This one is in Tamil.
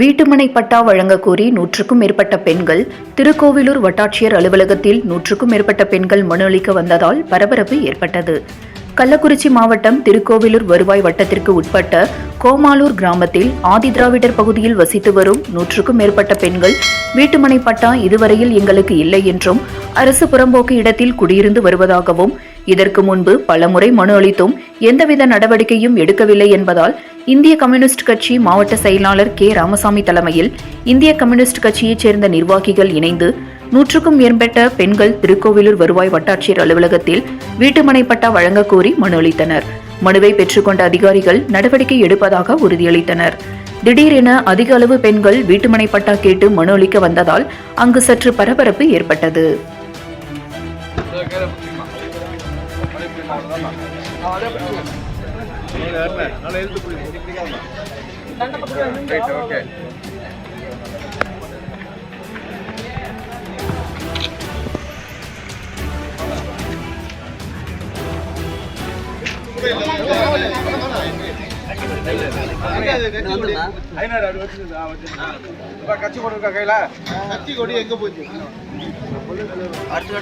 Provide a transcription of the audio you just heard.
வீட்டுமனை பட்டா வழங்க கோரி நூற்றுக்கும் மேற்பட்ட பெண்கள் திருக்கோவிலூர் வட்டாட்சியர் அலுவலகத்தில் நூற்றுக்கும் மேற்பட்ட பெண்கள் மனு அளிக்க வந்ததால் பரபரப்பு ஏற்பட்டது. கள்ளக்குறிச்சி மாவட்டம் திருக்கோவிலூர் வருவாய் வட்டத்திற்கு உட்பட்ட கோமாலூர் கிராமத்தில் ஆதிதிராவிடர் பகுதியில் வசித்து வரும் நூற்றுக்கும் மேற்பட்ட பெண்கள் வீட்டுமனை பட்டா இதுவரையில் எங்களுக்கு இல்லை என்றும் அரசு புறம்போக்கு இடத்தில் குடியிருந்து வருவதாகவும் இதற்கு முன்பு பலமுறை மனு அளித்தும் எந்தவித நடவடிக்கையும் எடுக்கவில்லை என்பதால் இந்திய கம்யூனிஸ்ட் கட்சி மாவட்ட செயலாளர் கே. ராமசாமி தலைமையில் இந்திய கம்யூனிஸ்ட் கட்சியைச் சேர்ந்த நிர்வாகிகள் இணைந்து நூற்றுக்கும் மேற்பட்ட பெண்கள் திருக்கோவிலூர் வருவாய் வட்டாட்சியர் அலுவலகத்தில் வீட்டுமனை பட்டா வழங்க கோரி மனு அளித்தனர். மனுவை பெற்றுக்கொண்ட அதிகாரிகள் நடவடிக்கை எடுப்பதாக உறுதியளித்தனர். திடீரென அதிக அளவு பெண்கள் வீட்டுமனை பட்டா கேட்டு மனு அளிக்க வந்ததால் அங்கு சற்று பரபரப்பு ஏற்பட்டது. கட்சி கொடி இருக்கா கையில? கட்சி கொடி எங்க போச்சு? அடுத்த